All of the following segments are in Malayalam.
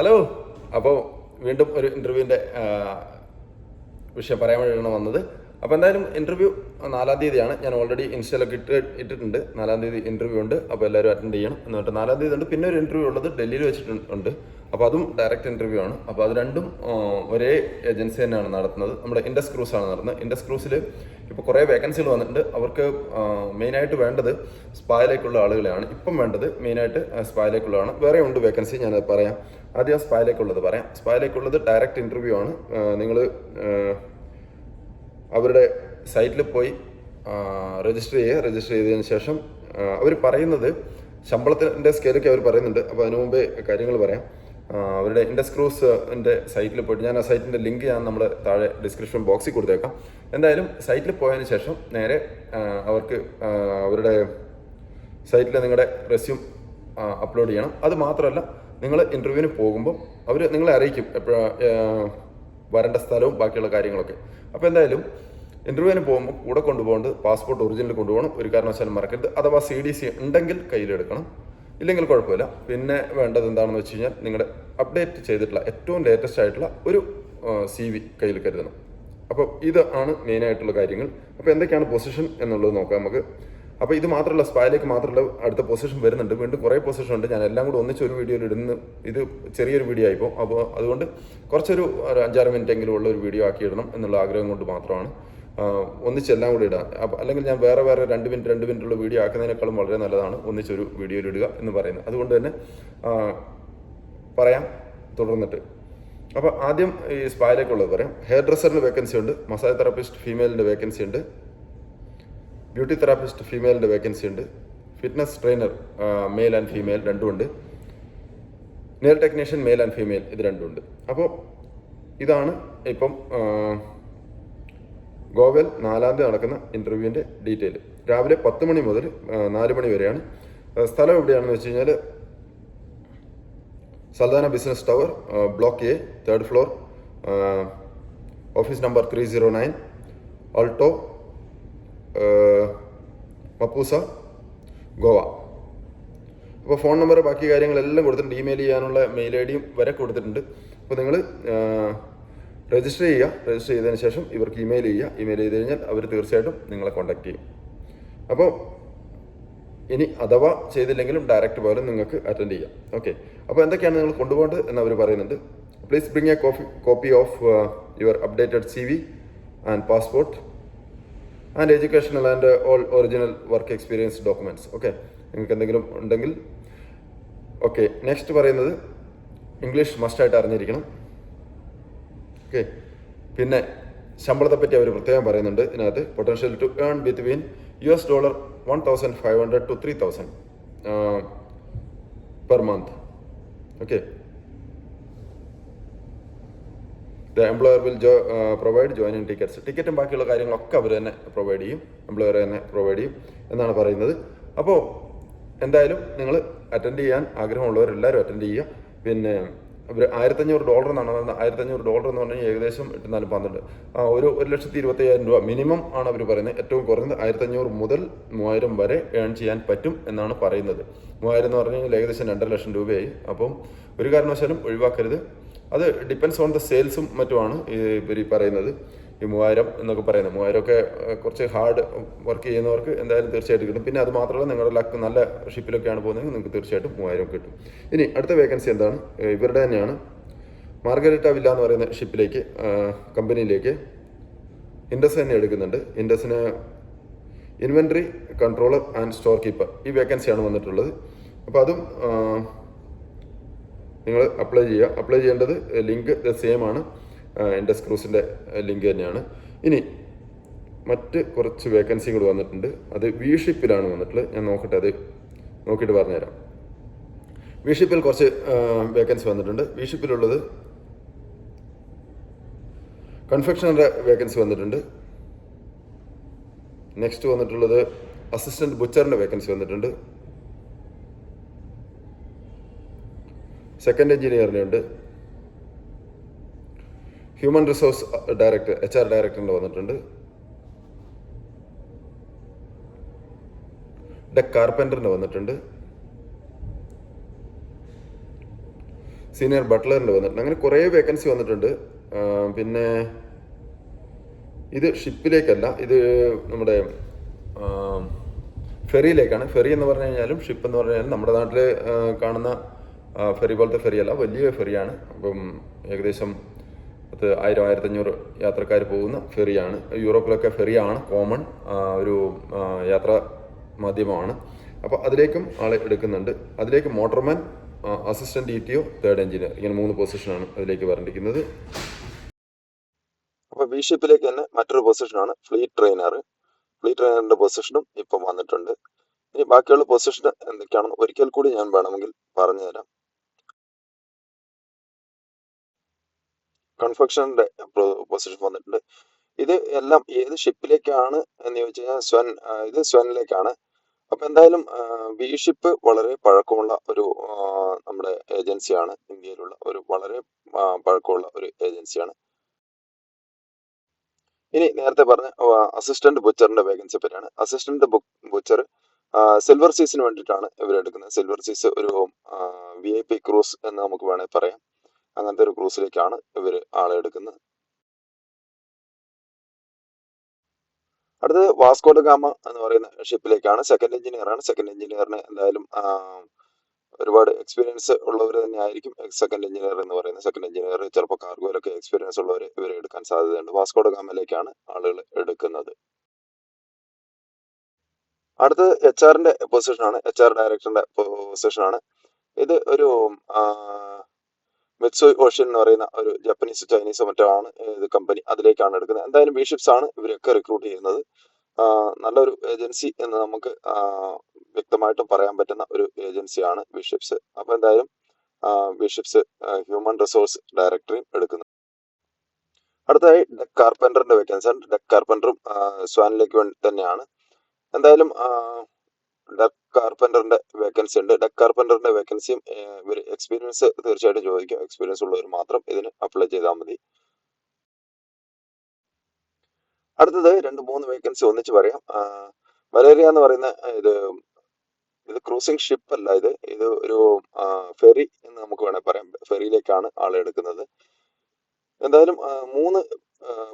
ഹലോ അപ്പോൾ വീണ്ടും ഒരു ഇന്റർവ്യൂവിന്റെ വിഷയം പറയാൻ വേണ്ടിയാണ് വന്നത്. അപ്പോൾ എന്തായാലും ഇന്റർവ്യൂ നാലാം തീയതിയാണ്. ഞാൻ ഓൾറെഡി ഇൻസ്റ്റയിലൊക്കെ ഇട്ട് ഇട്ടിട്ടുണ്ട്. നാലാം തീയതി ഇന്റർവ്യൂ ഉണ്ട്. അപ്പോൾ എല്ലാവരും അറ്റൻഡ് ചെയ്യണം എന്നിട്ട് നാലാം തീയതി ഉണ്ട്. പിന്നെ ഒരു ഇന്റർവ്യൂ ഉള്ളത് ഡൽഹിയിൽ വെച്ചിട്ടുണ്ട് അപ്പോൾ അതും ഡയറക്റ്റ് ഇന്റർവ്യൂ ആണ്. അപ്പോൾ അത് രണ്ടും ഒരേ ഏജൻസി തന്നെയാണ് നടത്തുന്നത്. നമ്മുടെ ഇൻഡസ് ക്രൂസ് ആണ് നടത്തുന്നത്. ഇൻഡസ് ക്രൂസിൽ ഇപ്പോൾ കുറേ വേക്കൻസികൾ വന്നിട്ടുണ്ട്. അവർക്ക് മെയിനായിട്ട് വേണ്ടത് സ്പായിലേക്കുള്ള ആളുകളെയാണ്. ഇപ്പം വേണ്ടത് മെയിനായിട്ട് സ്പായിലേക്കുള്ളതാണ് വേറെ ഉണ്ട് വേക്കൻസി ഞാനത് പറയാം. ആദ്യം സ്പായിലേക്കുള്ളത് പറയാം. സ്പായിലേക്കുള്ളത് ഡയറക്റ്റ് ഇന്റർവ്യൂ ആണ്. നിങ്ങൾ അവരുടെ സൈറ്റിൽ പോയി രജിസ്റ്റർ ചെയ്യുക രജിസ്റ്റർ ചെയ്തതിന് ശേഷം അവർ പറയുന്നത് ശമ്പളത്തിന്റെ സ്കെയിലൊക്കെ അവർ പറയുന്നുണ്ട്. അപ്പോൾ അതിനു മുമ്പേ കാര്യങ്ങൾ പറയാം. അവരുടെ ഇൻഡസ്ക്രൂസ് ക്രൂസിന്റെ സൈറ്റിൽ പോയിട്ട് ഞാൻ ആ സൈറ്റിന്റെ ലിങ്ക് ഞാൻ നമ്മുടെ താഴെ ഡിസ്ക്രിപ്ഷൻ ബോക്സിൽ കൊടുത്തേക്കാം. എന്തായാലും സൈറ്റിൽ പോയതിന് ശേഷം നേരെ അവർക്ക് അവരുടെ സൈറ്റിൽ നിങ്ങളുടെ റെസ്യൂം അപ്ലോഡ് ചെയ്യണം. അത് മാത്രമല്ല നിങ്ങൾ ഇന്റർവ്യൂവിന് പോകുമ്പോൾ അവർ നിങ്ങളെ അറിയിക്കും എപ്പോഴാ വരേണ്ട സ്ഥലവും ബാക്കിയുള്ള കാര്യങ്ങളൊക്കെ. അപ്പോൾ എന്തായാലും ഇന്റർവ്യൂവിന് പോകുമ്പോൾ കൂടെ കൊണ്ടുപോകേണ്ടത് പാസ്പോർട്ട് ഒറിജിനൽ കൊണ്ടുപോകണം. ഒരു കാരണവശാലും മറക്കരുത്. അഥവാ സി ഡി സി ഉണ്ടെങ്കിൽ കയ്യിലെടുക്കണം. ഇല്ലെങ്കിൽ കുഴപ്പമില്ല. പിന്നെ വേണ്ടത് എന്താണെന്ന് വെച്ച് കഴിഞ്ഞാൽ നിങ്ങളുടെ അപ്ഡേറ്റ് ചെയ്തിട്ടുള്ള ഏറ്റവും ലേറ്റസ്റ്റ് ആയിട്ടുള്ള ഒരു സി വി കയ്യിൽ കരുതണം. അപ്പോൾ ഇതാണ് മെയിനായിട്ടുള്ള കാര്യങ്ങൾ. അപ്പോൾ എന്തൊക്കെയാണ് പൊസിഷൻ എന്നുള്ളത് നോക്കാം നമുക്ക്. അപ്പോൾ ഇത് മാത്രമല്ല സ്പായിലേക്ക് മാത്രമല്ല അടുത്ത പൊസിഷൻ വരുന്നുണ്ട്. വീണ്ടും കുറേ പൊസിഷൻ ഉണ്ട്. ഞാൻ എല്ലാം കൂടി ഒന്നിച്ച് ഒരു വീഡിയോയിൽ ഇടുന്ന ഇത് ചെറിയൊരു വീഡിയോ ആയിപ്പോൾ അപ്പോൾ അതുകൊണ്ട് കുറച്ചൊരു അഞ്ചാറ് മിനിറ്റ് എങ്കിലും ഉള്ള ഒരു വീഡിയോ ആക്കി ഇടണം എന്നുള്ള ആഗ്രഹം കൊണ്ട് മാത്രമാണ്. ഒന്നിച്ച് എല്ലാം കൂടി ഇടാം. അല്ലെങ്കിൽ ഞാൻ വേറെ വേറെ രണ്ട് മിനിറ്റ് രണ്ട് മിനിറ്റ് ഉള്ള വീഡിയോ ആക്കുന്നതിനേക്കാളും വളരെ നല്ലതാണ് ഒന്നിച്ചൊരു വീഡിയോയിൽ ഇടുക എന്ന് പറയുന്നത്. അതുകൊണ്ട് തന്നെ പറയാം തുടർന്നിട്ട്. അപ്പോൾ ആദ്യം ഈ സ്പായിലേക്കുള്ളത് പറയാം. ഹെയർ ഡ്രസ്സറിന് വേക്കൻസി ഉണ്ട്. മസാജ് തെറാപ്പിസ്റ്റ് ഫീമെയിലിന്റെ വേക്കൻസി ഉണ്ട്. ബ്യൂട്ടി തെറാപ്പിസ്റ്റ് ഫീമെയിലിന്റെ വേക്കൻസി ഉണ്ട്. Fitness trainer male and female രണ്ടുമുണ്ട്. Nail technician male and female ഇത് രണ്ടുമുണ്ട്. അപ്പോൾ ഇതാണ് ഇപ്പം ഗോവയിൽ നാലാം തീയതി നടക്കുന്ന ഇന്റർവ്യൂവിന്റെ ഡീറ്റെയിൽ രാവിലെ പത്ത് മണി മുതൽ നാല് മണി വരെയാണ്. സ്ഥലം എവിടെയാണെന്ന് വെച്ച് കഴിഞ്ഞാൽ Saldanha business tower block A third floor office number three zero nine Alto Mapusa Goa. അപ്പോൾ ഫോൺ നമ്പർ ബാക്കി കാര്യങ്ങളെല്ലാം കൊടുത്തിട്ടുണ്ട്. ഇമെയിൽ ചെയ്യാനുള്ള മെയിൽ ഐ ഡിയും വരെ കൊടുത്തിട്ടുണ്ട് അപ്പോൾ നിങ്ങൾ രജിസ്റ്റർ ചെയ്യുക. രജിസ്റ്റർ ചെയ്തതിന് ശേഷം ഇവർക്ക് ഇമെയിൽ ചെയ്യുക. ഇമെയിൽ ചെയ്ത് കഴിഞ്ഞാൽ അവർ തീർച്ചയായിട്ടും നിങ്ങളെ കോൺടാക്ട് ചെയ്യും. അപ്പോൾ ഇനി അഥവാ ചെയ്തില്ലെങ്കിലും ഡയറക്റ്റ് പോലും നിങ്ങൾക്ക് അറ്റൻഡ് ചെയ്യാം. ഓക്കെ. അപ്പോൾ എന്തൊക്കെയാണ് നിങ്ങൾ കൊണ്ടുപോകേണ്ടത് എന്ന് അവർ പറയുന്നുണ്ട് please bring a coffee copy of your updated C V and passport and educational and all original work experience documents okay നിങ്ങൾക്ക് എന്തെങ്കിലും ഉണ്ടെങ്കിൽ ഓക്കെ നെക്സ്റ്റ് പറയുന്നത് ഇംഗ്ലീഷ് മസ്റ്റായിട്ട് അറിഞ്ഞിരിക്കണം. ഓക്കെ പിന്നെ ശമ്പളത്തെ പറ്റി അവർ പ്രത്യേകം പറയുന്നുണ്ട് ഇതിനകത്ത്. Potential to earn between U S dollar one thousand five hundred to three thousand per month okay the employer will Joe provide joining tickets ടിക്കറ്റും ബാക്കിയുള്ള കാര്യങ്ങളൊക്കെ അവർ തന്നെ പ്രൊവൈഡ് ചെയ്യും. എംപ്ലോയർ തന്നെ പ്രൊവൈഡ് ചെയ്യും എന്നാണ് പറയുന്നത്. അപ്പോൾ എന്തായാലും നിങ്ങൾ അറ്റൻഡ് ചെയ്യാൻ ആഗ്രഹമുള്ളവർ എല്ലാവരും അറ്റൻഡ് ചെയ്യുക. പിന്നെ അവർ ആയിരത്തഞ്ഞൂറ് ഡോളർ എന്നാണ് പറയുന്നത്. ആയിരത്തഞ്ഞൂറ് ഡോളർ എന്ന് പറഞ്ഞാൽ ഏകദേശം എട്ട് നാല് പന്ത്രണ്ട് ഒരു ഒരു ലക്ഷത്തി ഇരുപത്തയ്യായിരം രൂപ മിനിമം ആണ് അവർ പറയുന്നത്. ഏറ്റവും കുറഞ്ഞത് ആയിരത്തഞ്ഞൂറ് മുതൽ മൂവായിരം വരെ ഏൺ ചെയ്യാൻ പറ്റും എന്നാണ് പറയുന്നത്. മൂവായിരം എന്ന് പറഞ്ഞു കഴിഞ്ഞാൽ ഏകദേശം രണ്ടര ലക്ഷം രൂപയായി. അപ്പം ഒരു കാരണവശാലും ഒഴിവാക്കരുത്. അത് ഡിപ്പെൻസ് ഓൺ ദ സെയിൽസും മറ്റുമാണ്. ഇവർ ഈ പറയുന്നത്. ഈ മൂവായിരം എന്നൊക്കെ പറയുന്നത്. മൂവായിരം ഒക്കെ കുറച്ച് ഹാർഡ് വർക്ക് ചെയ്യുന്നവർക്ക് എന്തായാലും തീർച്ചയായിട്ടും കിട്ടും. പിന്നെ അത് മാത്രമല്ല നിങ്ങളുടെ ലക്ക് നല്ല ഷിപ്പിലൊക്കെയാണ് പോകുന്നതെങ്കിൽ നിങ്ങൾക്ക് തീർച്ചയായിട്ടും മൂവായിരം കിട്ടും. ഇനി അടുത്ത വേക്കൻസി എന്താണ്? ഇവരുടെ തന്നെയാണ്. മാർഗരറ്റ വില്ല എന്ന് പറയുന്ന ഷിപ്പിലേക്ക് കമ്പനിയിലേക്ക് ഇൻഡസ് തന്നെ എടുക്കുന്നുണ്ട്. ഇൻഡസിന് inventory controller and store keeper ഈ വേക്കൻസിയാണ് വന്നിട്ടുള്ളത്. അപ്പോൾ അതും നിങ്ങൾ അപ്ലൈ ചെയ്യുക. അപ്ലൈ ചെയ്യേണ്ടത് ലിങ്ക് ദ സെയിം ആണ്. ഇൻഡസ് ക്രൂസിന്റെ ലിങ്ക് തന്നെയാണ്. ഇനി മറ്റ് കുറച്ച് വേക്കൻസികൾ വന്നിട്ടുണ്ട്. അത് വീഷിപ്പിലാണ് വന്നിട്ടുള്ളത്. ഞാൻ നോക്കട്ടെ അത് നോക്കിയിട്ട് പറഞ്ഞുതരാം. വീഷിപ്പിൽ കുറച്ച് വേക്കൻസി വന്നിട്ടുണ്ട്. വീഷിപ്പിലുള്ളത് കൺഫെക്ഷണറുടെ വേക്കൻസി വന്നിട്ടുണ്ട്. നെക്സ്റ്റ് വന്നിട്ടുള്ളത് അസിസ്റ്റന്റ് ബുച്ചറിന്റെ വേക്കൻസി വന്നിട്ടുണ്ട്. Second എഞ്ചിനീയറിനുണ്ട് human resource director H R ഡയറക്ടറിന്റെ വന്നിട്ടുണ്ട്. ഡെ കാർപ്പന്ററിന്റെ വന്നിട്ടുണ്ട്. സീനിയർ ബട്ട്ലറിന്റെ വന്നിട്ടുണ്ട്. അങ്ങനെ കുറേ വേക്കൻസി വന്നിട്ടുണ്ട്. പിന്നെ ഇത് ഷിപ്പിലേക്കല്ല ഇത് നമ്മുടെ ഫെറിയിലേക്കാണ് ഫെറി എന്ന് പറഞ്ഞു കഴിഞ്ഞാലും ഷിപ്പ് എന്ന് പറഞ്ഞു കഴിഞ്ഞാൽ നമ്മുടെ നാട്ടിൽ കാണുന്ന ഫെറി പോലത്തെ ഫെറിയല്ല വലിയ ഫെറിയാണ്. അപ്പം ഏകദേശം അത് ആയിരം ആയിരത്തഞ്ഞൂറ് യാത്രക്കാർ പോകുന്ന ഫെറിയാണ്. യൂറോപ്പിലൊക്കെ ഫെറിയാണ് കോമൺ ഒരു യാത്ര മാധ്യമമാണ്. അപ്പോൾ അതിലേക്കും ആളെ എടുക്കുന്നുണ്ട്. അതിലേക്ക് motorman assistant E T O third engineer. ഇങ്ങനെ മൂന്ന് പൊസിഷനാണ് അതിലേക്ക് വരണ്ടിരിക്കുന്നത്. അപ്പോൾ ബി ഷിപ്പിലേക്ക് തന്നെ മറ്റൊരു പൊസിഷനാണ് ഫ്ലീറ്റ് ട്രെയിനർ ഫ്ലീറ്റ് ട്രെയിനറിന്റെ പൊസിഷനും ഇപ്പം വന്നിട്ടുണ്ട്. ഇനി ബാക്കിയുള്ള പൊസിഷൻ എന്തൊക്കെയാണെന്ന് ഒരിക്കൽ കൂടി ഞാൻ വേണമെങ്കിൽ പറഞ്ഞു തരാം കൺഫെക്ഷന്റെ പൊസിഷൻ വന്നിട്ടുണ്ട്. ഇത് എല്ലാം ഏത് ഷിപ്പിലേക്കാണ് എന്ന് ചോദിച്ചു കഴിഞ്ഞാൽ സ്വൻ ഇത് സ്വനിലേക്കാണ് അപ്പൊ എന്തായാലും ബി ഷിപ്പ് വളരെ പഴക്കമുള്ള ഒരു നമ്മുടെ ഏജൻസിയാണ്. ഇന്ത്യയിലുള്ള ഒരു വളരെ പഴക്കമുള്ള ഒരു ഏജൻസിയാണ്. ഇനി നേരത്തെ പറഞ്ഞ അസിസ്റ്റന്റ് ബുച്ചറിന്റെ വേക്കൻസി പറ്റിയാണ്. അസിസ്റ്റന്റ് ബുച്ചർ സിൽവർ സീസിന് വേണ്ടിയിട്ടാണ് ഇവരെടുക്കുന്നത്. സിൽവർ സീസ് ഒരു വി ഐ പി ക്രൂസ് എന്ന് നമുക്ക് വേണമെങ്കിൽ പറയാം. അങ്ങനത്തെ ഒരു ക്രൂസിലേക്കാണ് ഇവർ ആളെ എടുക്കുന്നത്. അടുത്തത് വാസ്കോഡ ഗാമ എന്ന് പറയുന്ന ഷിപ്പിലേക്കാണ്. സെക്കൻഡ് എഞ്ചിനീയറാണ് സെക്കൻഡ് എഞ്ചിനീയറിന് എന്തായാലും ഒരുപാട് എക്സ്പീരിയൻസ് ഉള്ളവർ തന്നെ ആയിരിക്കും സെക്കൻഡ് എഞ്ചിനീയർ എന്ന് പറയുന്നത്. സെക്കൻഡ് എഞ്ചിനീയർ ചിലപ്പോൾ കാർഗോയിലൊക്കെ എക്സ്പീരിയൻസ് ഉള്ളവർ ഇവരെ എടുക്കാൻ സാധ്യതയുണ്ട്. വാസ്കോഡ ഗാമയിലേക്കാണ് ആളുകൾ എടുക്കുന്നത്. അടുത്തത് എച്ച് ആറിന്റെ പൊസിഷനാണ് എച്ച് ആർ ഡയറക്ടറിന്റെ പൊസിഷനാണ് ഇത് ഒരു മിത്സുയ് ഓഷൻ എന്ന് പറയുന്ന ഒരു ജാപ്പനീസ് ചൈനീസ് മറ്റോ ആണ് ഇത് കമ്പനി അതിലേക്കാണ് എടുക്കുന്നത്. എന്തായാലും ബിഷിപ്സ് ആണ് ഇവരൊക്കെ റിക്രൂട്ട് ചെയ്യുന്നത്. നല്ലൊരു ഏജൻസി എന്ന് നമുക്ക് വ്യക്തമായിട്ടും പറയാൻ പറ്റുന്ന ഒരു ഏജൻസിയാണ് ബിഷിപ്സ് അപ്പൊ എന്തായാലും ബിഷിപ്സ് ഹ്യൂമൻ റിസോഴ്സ് ഡയറക്ടറിയും എടുക്കുന്നു. അടുത്തതായി ഡെക് കാർപ്പന്ററിന്റെ വേക്കൻസി ആണ്. ഡെക് കാർപ്പന്ററും സ്വാനിലേക്ക് വേണ്ടി തന്നെയാണ്. എന്തായാലും ഡെക് കാർപ്പന്ററിന്റെ വേക്കൻസി ഉണ്ട്. ഡെക് കാർപ്പന്ററിന്റെ വേക്കൻസിയും ഇവർ എക്സ്പീരിയൻസ് തീർച്ചയായിട്ടും ചോദിക്കും. എക്സ്പീരിയൻസ് ഉള്ളവർ മാത്രം ഇതിന് അപ്ലൈ ചെയ്താൽ മതി. അടുത്തത് രണ്ട് മൂന്ന് വേക്കൻസി ഒന്നിച്ച് പറയാം. മലേറിയ എന്ന് പറയുന്ന ഇത് ഇത് ക്രൂസിംഗ് ഷിപ്പ് അല്ല ഇത്. ഇത് ഒരു ഫെറി എന്ന് നമുക്ക് വേണമെങ്കിൽ പറയാം. ഫെറിയിലേക്കാണ് ആളെ എടുക്കുന്നത്. എന്തായാലും മൂന്ന്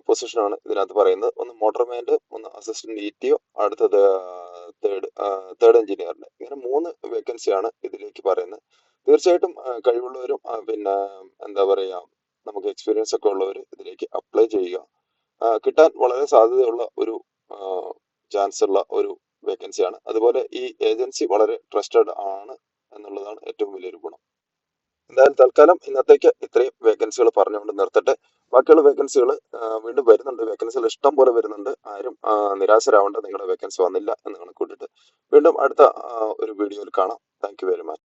പൊസിഷനാണ് ഇതിനകത്ത് പറയുന്നത്. ഒന്ന് മോട്ടോർമാന്റെ ഒന്ന് അസിസ്റ്റന്റ് ഇ ടി ഒ അടുത്തത് തേർഡ് തേർഡ് എഞ്ചിനീയറിന്റെ ഇങ്ങനെ മൂന്ന് വേക്കൻസിയാണ് ഇതിലേക്ക് പറയുന്നത്. തീർച്ചയായിട്ടും കഴിവുള്ളവരും പിന്നെ എന്താ പറയാ നമുക്ക് എക്സ്പീരിയൻസ് ഒക്കെ ഉള്ളവർ ഇതിലേക്ക് അപ്ലൈ ചെയ്യുക. കിട്ടാൻ വളരെ സാധ്യതയുള്ള ഒരു ചാൻസ് ഉള്ള ഒരു വേക്കൻസിയാണ് അതുപോലെ ഈ ഏജൻസി വളരെ ട്രസ്റ്റഡ് ആണ് എന്നുള്ളതാണ് ഏറ്റവും വലിയൊരു ഗുണം. എന്തായാലും തൽക്കാലം ഇന്നത്തേക്ക് ഇത്രയും വേക്കൻസികൾ പറഞ്ഞുകൊണ്ട് നിർത്തട്ടെ. ബാക്കിയുള്ള വേക്കൻസികൾ വീണ്ടും വരുന്നുണ്ട്. വേക്കൻസികൾ ഇഷ്ടം പോലെ വരുന്നുണ്ട്. ആരും നിരാശരാവേണ്ട നിങ്ങളുടെ വേക്കൻസി വന്നില്ല എന്ന് കണക്കൂട്ടിട്ട് വീണ്ടും അടുത്ത ഒരു വീഡിയോയിൽ കാണാം. Thank very much